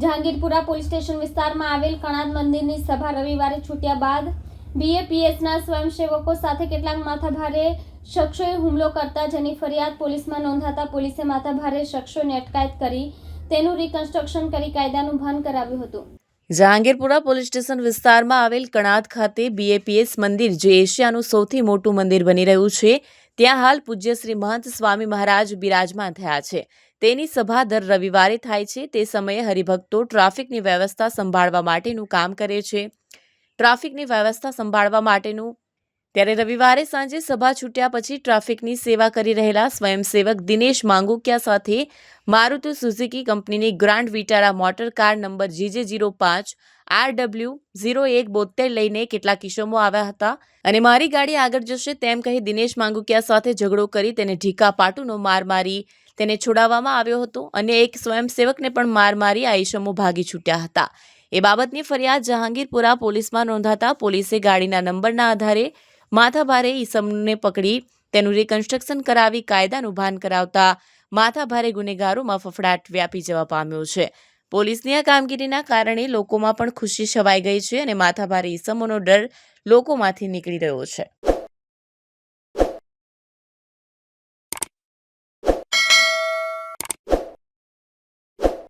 Jahangirpura police station વિસ્તારમાં આવેલ કણાદ મંદિરની સભા રવિવારે છૂટ્યા બાદ બીએપીએસના સ્વયંસેવકો સાથે કેટલાક માથાભારે શખ્સોએ હુમલો કરતા જેની ફરિયાદ પોલીસમાં નોંધાતા પોલીસે માથાભારે શખ્સોને અટકાયત કરી તેનું રિકન્સ્ટ્રક્શન કરી કાયદાનું ભાન કરાવ્યું હતું. જહાંગીરપુરા પોલીસ સ્ટેશન વિસ્તારમાં આવેલ કણાદ ખાતે બીએપીએસ મંદિર જે એશિયાનું સૌથી મોટું મંદિર બની રહ્યું છે. ત્યાં હાલ પૂજ્ય શ્રી મહંત સ્વામી મહારાજ બિરાજમાન થયા છે. તેની સભા દર રવિવારે થાય છે. તે સમયે હરિભક્તો ટ્રાફિકની વ્યવસ્થા સંભાળવા માટેનું કામ કરે છે. ટ્રાફિકની વ્યવસ્થા સંભાળવા માટેનું ત્યારે રવિવારે સાંજે સભા છૂટ્યા પછી ટ્રાફિકની સેવા કરી રહેલા સ્વયંસેવક દિનેશ માંગુકિયા સાથે મારુતિ સુઝુકી કંપનીની Grand Vitara motor car number GJ zero પાંચ આર ડબલ્યુ ઝીરો એક બોતેર લઈને કેટલાક ઇસમો આવ્યા હતા. અને મારી ગાડી આગળ જશે તેમ કહી દિનેશ માંગુકિયા સાથે ઝઘડો કરી તેને ઢીકા પાટુનો માર મારી તેને છોડાવવામાં આવ્યો હતો અને એક સ્વયંસેવકને પણ માર મારી આ ઇસમો ભાગી છૂટ્યા હતા. એ બાબતની ફરિયાદ જહાંગીરપુરા પોલીસમાં નોંધાતા પોલીસે ગાડીના નંબરના આધારે માથાભારે ઈસમને પકડી તેનું રિકન્સ્ટ્રક્શન કરાવી કાયદાનું ભાન કરાવતા માથાભારે ગુનેગારોમાં ફફડાટ વ્યાપી જવા પામ્યો છે. પોલીસની આ કામગીરીના કારણે લોકોમાં પણ ખુશી છવાઈ ગઈ છે અને માથાભારે ઈસમોનો ડર લોકોમાંથી નીકળી રહ્યો છે.